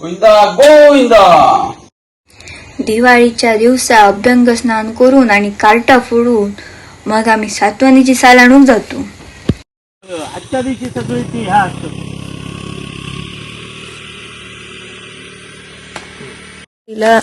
गोविंदा गोविंदा! दिवाळीच्या दिवसा अभ्यंग स्नान करून आणि कार्टा फोडून मग आम्ही सातवणीची साल आणून जातो. आजच्या दिवशी सगळी ती ह्या असतं तिला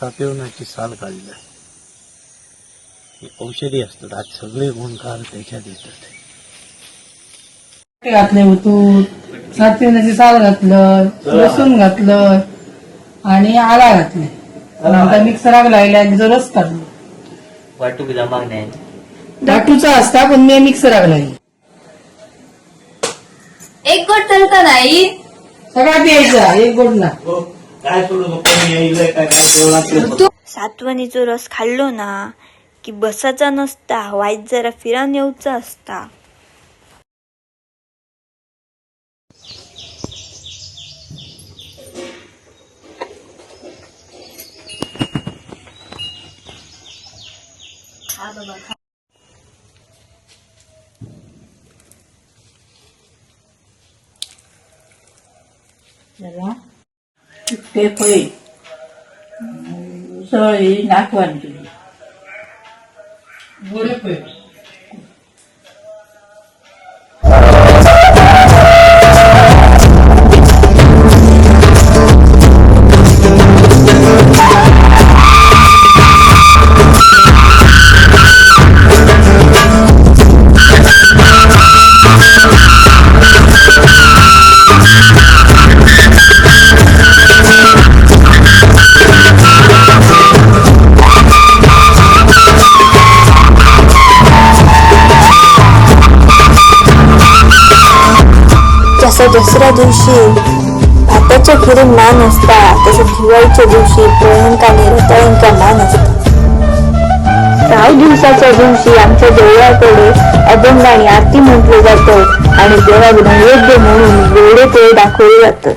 सातेवनाची साल काढली. ही औषधी असतात. आज सगळे गुणकार त्याच्यात येतात. घातले होतो. सातवीची साल घातलं लसूण घातलं आणि आला घातले. नंतर मिक्सराक लायला आणि त्याचा रस काढलो. वाटूक जमाक नाही? दाटूचा असता पण मी मिक्सराक लायला एक गोट चलता नाही. सगळा प्यायचा एक गोड ना. काय सोडू सातवणीचो रस खाल्लो ना की बसाचा नसता वाईट जरा फिरान येऊचा असता. phê phê rồi nã quần vô đất quỷ you. जसं दसऱ्या दिवशी भाताच्या खिरीन मान असता तसं दिवाळीच्या दिवशी पोह्यांका आणि रताळ्यांका मान असता. सहा दिवसाच्या दिवशी आमच्या देवळाकडे अभंग आणि आरती म्हटले जातात आणि देवाला नैवेद्य म्हणून गोडे पोहे दाखवले जातात.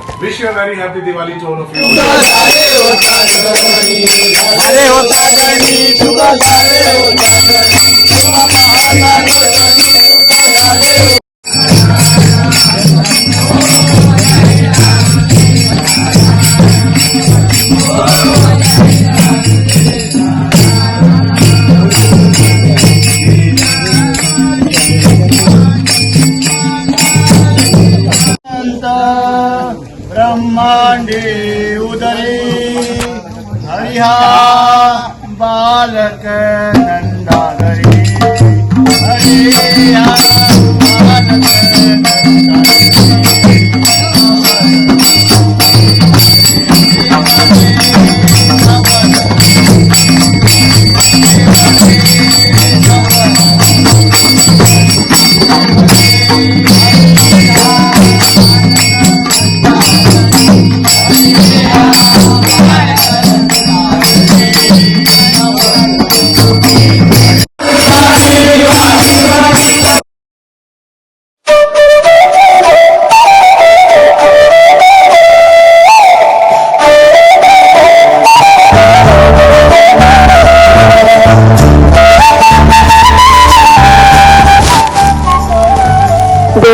मांडे उदरे हरिहा बालक।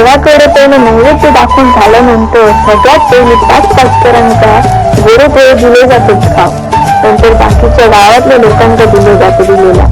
देवाकडे पहिले नैवेद्य दाखवून झाल्यानंतर सगळ्यात पहिले पाच पाचकरांचा गोडे दिले जातो खाव नंतर बाकीच्या गावातल्या लोकांना दिले जाते दिलेला.